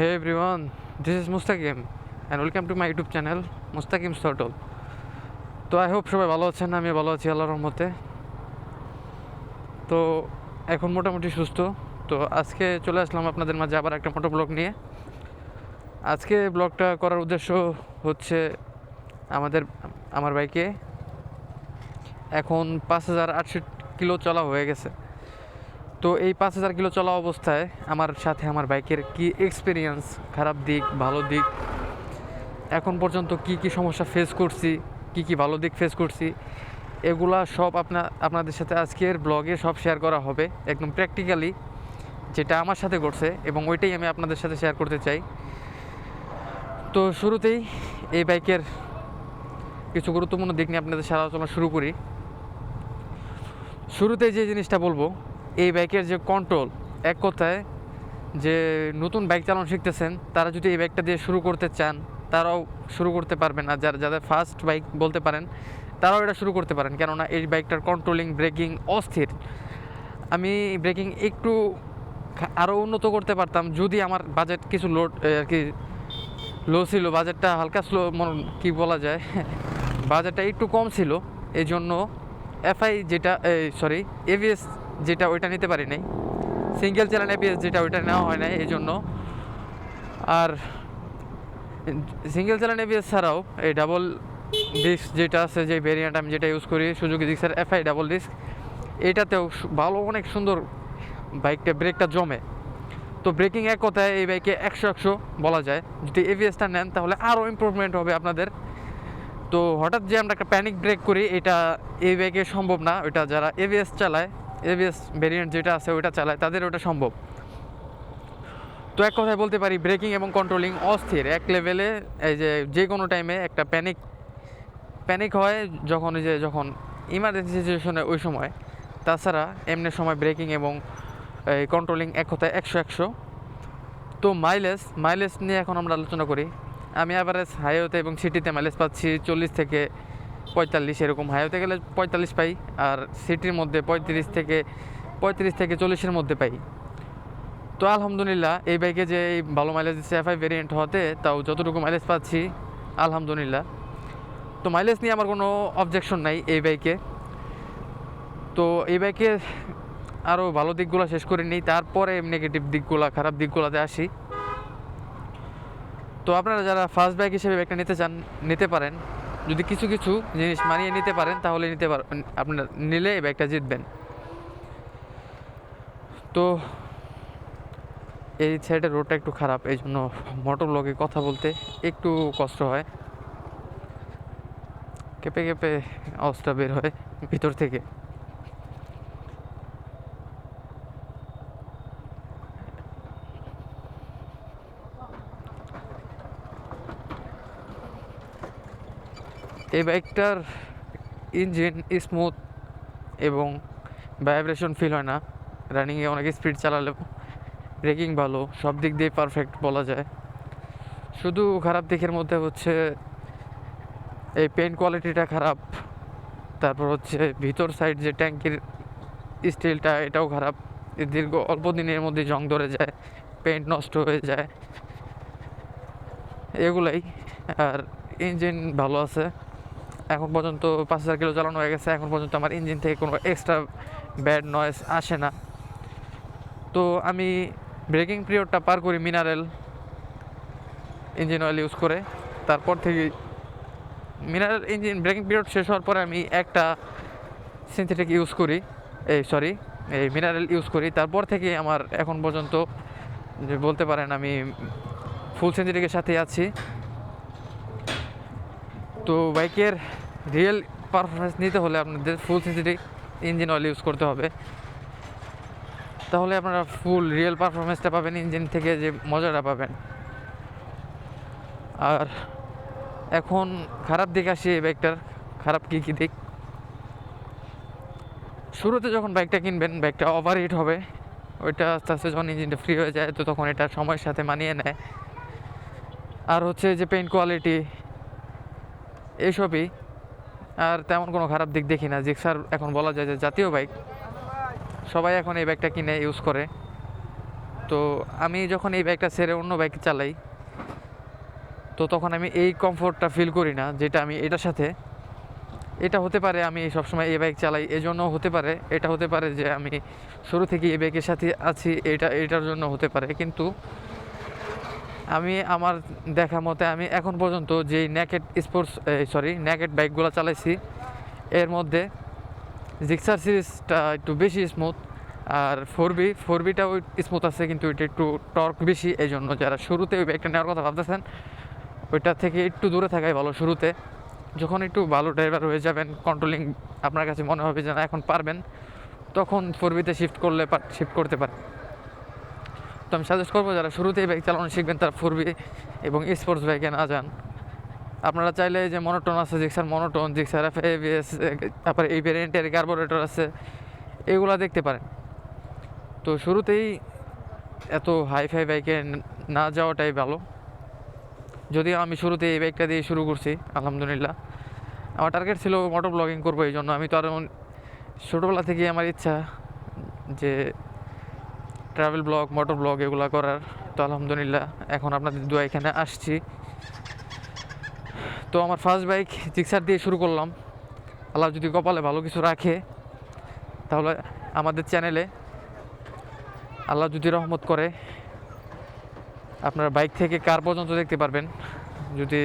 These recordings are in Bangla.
Hey everyone, this is Mustaqim and welcome to my YouTube channel Mustaqim Turtle. তো আই হোপ সবাই ভালো আছেন আমি ভালো আছি আল্লাহর রহমতে। তো এখন মোটামুটি সুস্থ। তো আজকে চলে আসলাম আপনাদের মাঝে আবার একটা মোটো ব্লগ নিয়ে। আজকে ব্লগটা করার উদ্দেশ্য হচ্ছে আমাদের আমার বাইকে এখন পাঁচ হাজার আটশো কিলো চলা হয়ে গেছে। তো এই পাঁচ হাজার কিলো চলা অবস্থায় আমার সাথে আমার বাইকের কি এক্সপিরিয়েন্স খারাপ দিক, ভালো দিক? এখন পর্যন্ত কি কি সমস্যা ফেস করছি? কি কি ভালো দিক ফেস করছি? এগুলা সব আপনা আপনাদের সাথে আজকের ব্লগে সব শেয়ার করা হবে। একদম প্র্যাকটিক্যালি যেটা আমার সাথে ঘটছে এবং ওইটাই আমি আপনাদের সাথে শেয়ার করতে চাই। তো শুরুতেই এই বাইকের কিছু গুরুত্বপূর্ণ দিক নিয়ে আপনাদের সাথে আলোচনা শুরু করি। শুরুতে যে জিনিসটা বলব এই বাইকের যে কন্ট্রোল এক কথায় যে নতুন বাইক চালানো শিখতেছেন, তারা যদি এই বাইকটা দিয়ে শুরু করতে চান, তারাও শুরু করতে পারবেন আর যারা, যাদের ফার্স্ট বাইক বলতে পারেন, তারাও এটা শুরু করতে পারেন। কেননা এই বাইকটার কন্ট্রোলিং ব্রেকিং অস্থির। আমি ব্রেকিং একটু আরও উন্নত করতে পারতাম, যদি আমার বাজেট কিছু লোড আর কি লো ছিল। বাজেটটা হালকা স্লো কি বলা যায়? বাজেটটা একটু কম ছিল। এই জন্য এফআই যেটা সরি এভিএস যেটা ওইটা নিতে পারি নাই। সিঙ্গেল চ্যানেল এপিএস যেটা ওইটা নেওয়া হয় নাই এই জন্য আর সিঙ্গেল চ্যানেল এপিএস ছাড়াও এই ডাবল ডিস্ক যেটা আছে, যে ভেরিয়েন্ট আমি যেটা ইউজ করি সুযোগ ডিস্কের এফআই ডাবল ডিস্ক এটাতেও ভালো, অনেক সুন্দর বাইকটা ব্রেকটা জমে। তো ব্রেকিং এক কথায় এই বাইকে একশো একশো বলা যায়। যদি এভিএসটা নেন, তাহলে আরও ইমপ্রুভমেন্ট হবে আপনাদের। তো হঠাৎ যে আমরা একটা প্যানিক ব্রেক করি, এটা এই বাইকে সম্ভব না। ওইটা যারা এভিএস চালায় এভিএস ভেরিয়েন্ট যেটা আছে, ওইটা চালায়, তাদের ওটা সম্ভব। তো এক কথায় বলতে পারি ব্রেকিং এবং কন্ট্রোলিং অস্থির। এক লেভেলে এই যে যে কোনো টাইমে একটা প্যানিক প্যানিক হয় যখন যে, যখন ইমার্জেন্সি সিচুয়েশনে ওই সময়। তাছাড়া এমনি সময় ব্রেকিং এবং, এই কন্ট্রোলিং এক কথায় একশো একশো। তো মাইলেজ মাইলেজ নিয়ে এখন আমরা আলোচনা করি। আমি অ্যাভারেজ হাইওয়েতে এবং সিটিতে মাইলেজ পাচ্ছি চল্লিশ থেকে পঁয়তাল্লিশ এরকম হাইওয়েতে গেলে পঁয়তাল্লিশ পাই, আর সিটির মধ্যে পঁয়ত্রিশ থেকে পঁয়ত্রিশ থেকে চল্লিশের মধ্যে পাই। তো আলহামদুলিল্লাহ, এই বাইকে যে এই ভালো মাইলেজ দিচ্ছে এফআই ভেরিয়েন্ট হতে তাও যতটুকু মাইলেজ পাচ্ছি, আলহামদুলিল্লাহ। তো মাইলেজ নিয়ে আমার কোনো অবজেকশন নাই এই বাইকে তো এই বাইকে আরও ভালো দিকগুলো শেষ করে নিই, তারপরে নেগেটিভ দিকগুলো, খারাপ দিকগুলোতে আসি। তো আপনারা যারা ফার্স্ট বাইক হিসেবে বাইকটা নিতে চান, নিতে পারেন। যদি কিছু কিছু জিনিস মানিয়ে নিতে পারেন, তাহলে নিতে পার, আপনার নিলে এই ব্যাগটা জিতবেন। তো এই সাইডের রোডটা একটু খারাপ, এই জন্য মোটর লগে কথা বলতে একটু কষ্ট হয়। কেঁপে কেঁপে আওয়াজটা বের হয় ভিতর থেকে। এই বাইকটার ইঞ্জিন স্মুথ এবং ভাইব্রেশন ফিল হয় না। রানিংয়ে অনেক স্পিড চালালে ব্রেকিং ভালো, সব দিক দিয়ে পারফেক্ট বলা যায়। শুধু খারাপ দিকের মধ্যে হচ্ছে এই পেন্ট কোয়ালিটিটা খারাপ, তারপর হচ্ছে ভিতর সাইড যে ট্যাঙ্কির স্টিলটা এটাও খারাপ। দীর্ঘ অল্প দিনের মধ্যে জং ধরে যায় পেন্ট নষ্ট হয়ে যায়। এগুলাই, আর ইঞ্জিন ভালো আছে। এখন পর্যন্ত পাঁচ হাজার কিলো চালানো হয়ে গেছে, এখন পর্যন্ত আমার ইঞ্জিন থেকে কোনো এক্সট্রা ব্যাড নয়েস আসে না। তো আমি ব্রেকিং পিরিয়ডটা পার করি মিনারেল ইঞ্জিন অয়েল ইউজ করে। তারপর থেকে মিনারেল ইঞ্জিন ব্রেকিং পিরিয়ড শেষ হওয়ার পরে আমি একটা সিনথেটিক ইউজ করি। এই সরি এই মিনারেল ইউজ করি। তারপর থেকে আমার এখন পর্যন্ত যে বলতে পারেন আমি ফুল সিনথেটিকের সাথে আছি। তো বাইকের রিয়েল পারফরমেন্স নিতে হলে আপনাদের full synthetic engine oil use করতে হবে। তাহলে আপনারা ফুল রিয়েল পারফরমেন্সটা পাবেন ইঞ্জিন থেকে যে মজাটা পাবেন। আর এখন খারাপ দিক আসি এই বাইকটার, খারাপ কী কী দিক? শুরুতে যখন বাইকটা কিনবেন, বাইকটা ওভার হিট হবে, ওইটা আস্তে আস্তে যখন ইঞ্জিনটা ফ্রি হয়ে যায়, তো তখন এটা সময়ের সাথে মানিয়ে নেয়। আর হচ্ছে যে পেইন্ট কোয়ালিটি এইসবই আর তেমন কোনো খারাপ দিক দেখি না। জিক্সার এখন বলা যায় যে জাতীয় বাইক, সবাই এখন এই বাইকটা কিনে ইউজ করে। তো আমি যখন এই বাইকটা ছেড়ে অন্য বাইক চালাই, তো তখন আমি এই কমফোর্টটা ফিল করি না, যেটা আমি এটার সাথে। এটা হতে পারে আমি সবসময় এই বাইক চালাই এজন্য হতে পারে, এটা হতে পারে যে আমি শুরু থেকে এই বাইকের সাথে আছি, এটা, এটার জন্য হতে পারে। কিন্তু আমি আমার দেখা মতে আমি এখন পর্যন্ত যেই ন্যাকেট স্পোর্টস সরি ন্যাকেট বাইকগুলো চালাইছি, এর মধ্যে জিক্সার সিরিজটা একটু বেশি স্মুথ আর ফোর বি ফোর বিটাও স্মুথ আছে, কিন্তু এটা একটু টর্ক বেশি এই জন্য যারা শুরুতে ওই বাইকটা নেওয়ার কথা ভাবতেছেন, ওইটা থেকে একটু দূরে থাকাই ভালো শুরুতে। যখন একটু ভালো ড্রাইভার হয়ে যাবেন কন্ট্রোলিং আপনার কাছে মনে হবে যে না, এখন পারবেন, তখন ফোর বিতে শিফট করলে শিফট করতে পারেন। তো আমি সাজেস্ট করব যারা শুরুতেই বাইক চালানো শিখবেন, তারা ফোর বি এবং স্পোর্টস বাইকে না যান। আপনারা চাইলে যে মনোটন আছে Gixxer monotone Gixxer F ABS তারপরে এই ভ্যারিয়েন্টের কার্বোরেটর আছে, এগুলো দেখতে পারেন। তো শুরুতেই এত হাই ফাই বাইকে না যাওয়াটাই ভালো। যদিও আমি শুরুতে এই বাইকটা দিয়ে শুরু করছি, আলহামদুলিল্লাহ। আমার টার্গেট ছিল মোটর ব্লগিং করব, এই জন্য আমি তো আর ছোটোবেলা থেকেই আমার ইচ্ছা যে ট্রাভেল ব্লগ মোটর ব্লগ এগুলো করার। তো আলহামদুলিল্লাহ, এখন আপনাদের দু এখানে আসছি। তো আমার ফার্স্ট বাইক জিক্সার দিয়ে শুরু করলাম। আল্লাহ যদি কপালে ভালো কিছু রাখে, তাহলে আমাদের চ্যানেলে আল্লাহ যদি রহমত করে, আপনারা বাইক থেকে কার পর্যন্ত দেখতে পারবেন। যদি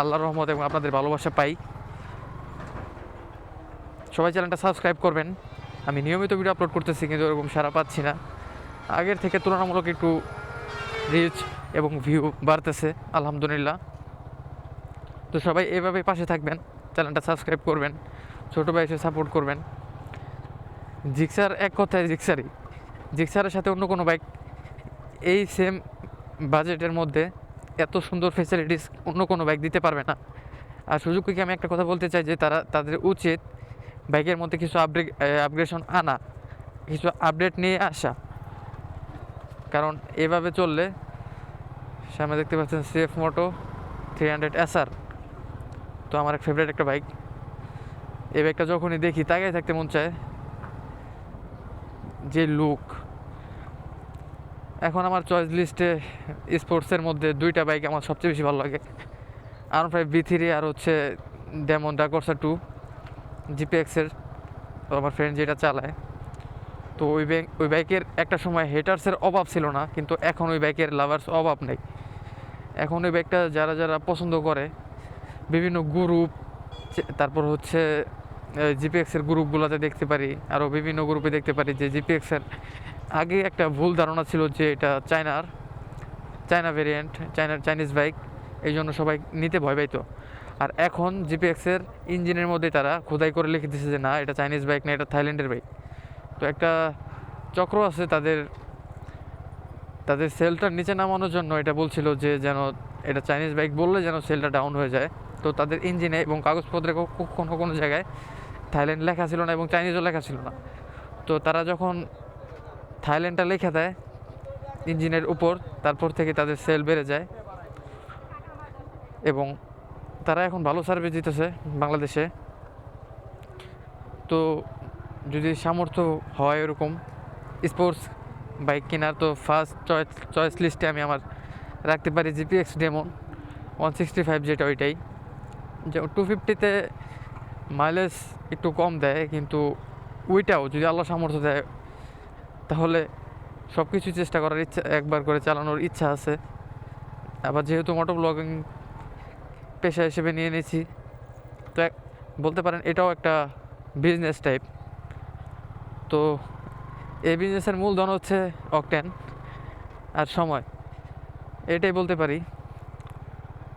আল্লাহর রহমত এবং আপনাদের ভালোবাসা পাই। সবাই চ্যানেলটা সাবস্ক্রাইব করবেন। আমি নিয়মিত ভিডিও আপলোড করতেছি, কিন্তু এরকম সারা পাচ্ছি না। আগের থেকে তুলনামূলক একটু রিচ এবং ভিউ বাড়তেছে, আলহামদুলিল্লাহ। তো সবাই এভাবে পাশে থাকবেন, চ্যানেলটা সাবস্ক্রাইব করবেন, ছোটো ভাই এসে সাপোর্ট করবেন। জিক্সার এক কথায় জিক্সারই জিক্সারের সাথে অন্য কোনো বাইক এই সেম বাজেটের মধ্যে এত সুন্দর ফেসিলিটিস অন্য কোনো বাইক দিতে পারবে না। আর সুযোগকে আমি একটা কথা বলতে চাই যে তারা, তাদের উচিত বাইকের মধ্যে কিছু আপগ্রেড আপগ্রেশন আনা, কিছু আপডেট নিয়ে আসা। কারণ এভাবে চললে, সামনে দেখতে পাচ্ছেন CF Moto three hundred SR তো আমার এক ফেভারিট একটা বাইক এই বাইকটা যখনই দেখি, তাকাই থাকতে মন চায় যে লুক এখন আমার চয়েস লিস্টে স্পোর্টসের মধ্যে দুইটা বাইক আমার সবচেয়ে বেশি ভালো লাগে। আর ফাইভ বি থ্রি আর হচ্ছে ডেমন ডাকর্সা টু জিপিএক্সের আমার ফ্রেন্ড যেটা চালায় তো ওই বাইক ওই বাইকের একটা সময় হেটার্সের অভাব ছিল না, কিন্তু এখন ওই বাইকের লাভার্স অভাব নেই। এখন ওই বাইকটা যারা যারা পছন্দ করে, বিভিন্ন গ্রুপ তারপর হচ্ছে জিপিএক্সের গ্রুপগুলোতে দেখতে পারি, আরও বিভিন্ন গ্রুপে দেখতে পারি যে জিপিএক্সের আগে একটা ভুল ধারণা ছিল যে এটা চায়নার চায়না ভেরিয়েন্ট চায়নার চাইনিজ বাইক এই জন্য সবাই নিতে ভয় পাইতো। আর এখন জিপিএক্সের ইঞ্জিনের মধ্যে তারা খোদাই করে লিখে দিচ্ছে যে না, এটা চাইনিজ বাইক না, এটা থাইল্যান্ডের বাইক তো একটা চক্র আছে তাদের তাদের সেলটা নিচে নামানোর জন্য এটা বলছিল যে যেন, এটা চাইনিজ বাইক বললে যেন সেলটা ডাউন হয়ে যায়। তো তাদের ইঞ্জিনে এবং কাগজপত্রে কোনো কোনো জায়গায় থাইল্যান্ড লেখা ছিল না এবং চাইনিজও লেখা ছিল না। তো তারা যখন থাইল্যান্ডটা লেখা দেয় ইঞ্জিনের উপর, তারপর থেকে তাদের সেল বেড়ে যায় এবং তারা এখন ভালো সার্ভিস দিতেছে বাংলাদেশে। তো যদি সামর্থ্য হয় এরকম স্পোর্টস বাইক কেনার, তো ফার্স্ট চয়েস চয়েস লিস্টে আমি আমার রাখতে পারি GPX Demon one sixty five যেটা ওইটাই। যে টু ফিফটিতে মাইলেজ একটু কম দেয়, কিন্তু ওইটাও যদি আল্লাহ সামর্থ্য দেয়, তাহলে সব কিছু চেষ্টা করার ইচ্ছা, একবার করে চালানোর ইচ্ছা আছে। আবার যেহেতু মোটো ব্লগিং পেশা হিসেবে নিয়ে নিয়েছি, তো বলতে পারেন এটাও একটা বিজনেস টাইপ তো এই বিজনেসের মূলধন হচ্ছে অকটেন আর সময়। এটাই বলতে পারি।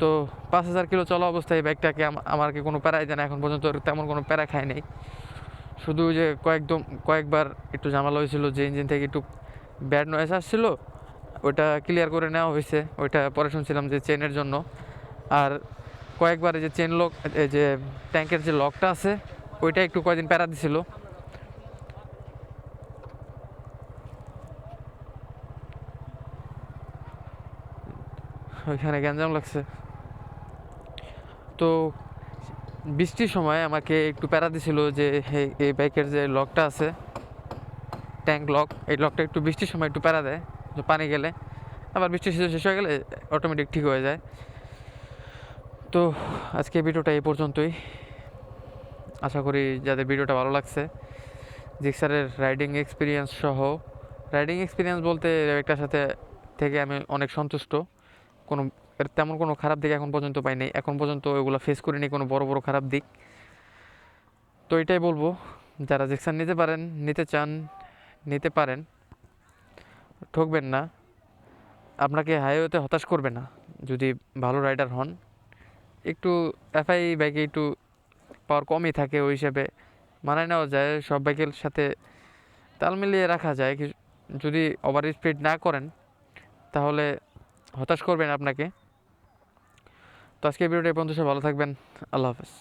তো পাঁচ হাজার কিলো চলা অবস্থায় বাইকটাকে আমাকে কোনো প্যারাই দেয় না। এখন পর্যন্ত তেমন কোনো প্যারা খায় নেই। শুধু যে কয়েকদম, কয়েকবার একটু ঝামেলা হয়েছিল যে ইঞ্জিন থেকে একটু ব্যাড নয়েস আসছিল ওইটা ক্লিয়ার করে নেওয়া হয়েছে। ওইটা পরে শুনছিলাম যে চেনের জন্য। আর কয়েকবার যে চেন লক এই যে ট্যাঙ্কের যে লকটা আছে, ওইটা একটু কয়েকদিন প্যারা দিছিল। ওইখানে গ্যাঞ্জাম লাগছে। তো বৃষ্টির সময় আমাকে একটু প্যারা দিছিল যে এই বাইকের যে লকটা আছে, ট্যাঙ্ক লক, এই লকটা একটু বৃষ্টির সময় একটু প্যারা দেয় পানি গেলে। আবার বৃষ্টি সিজন শেষ হয়ে গেলে অটোমেটিক ঠিক হয়ে যায়। তো আজকে ভিডিওটা এই পর্যন্তই। আশা করি যাদের ভিডিওটা ভালো লাগছে, জিক্সারের রাইডিং এক্সপিরিয়েন্স সহ, রাইডিং এক্সপিরিয়েন্স বলতে একটার সাথে থেকে আমি অনেক সন্তুষ্ট। কোনো তেমন কোনো খারাপ দিক এখন পর্যন্ত পাই পাইনি এখন পর্যন্ত ওইগুলো ফেস করিনি, কোনো বড় বড় খারাপ দিক। তো এটাই বলব, যারা জিক্সার নিতে পারেন, নিতে চান, নিতে পারেন, ঠকবেন না। আপনাকে হাইওয়েতে হতাশ করবে না। যদি ভালো রাইডার হন, একটু এফআই বাইকে একটু পাওয়ার কমই থাকে ওই হিসাবে। মানায় নেওয়া যায়, সব বাইকের সাথে তাল মিলিয়ে রাখা যায়। যদি ওভার স্পিড না করেন, তাহলে হতাশ করবেন আপনাকে। তো আজকে ভিডিওটা পর্যন্ত সব ভালো থাকবেন। আল্লাহ হাফেজ।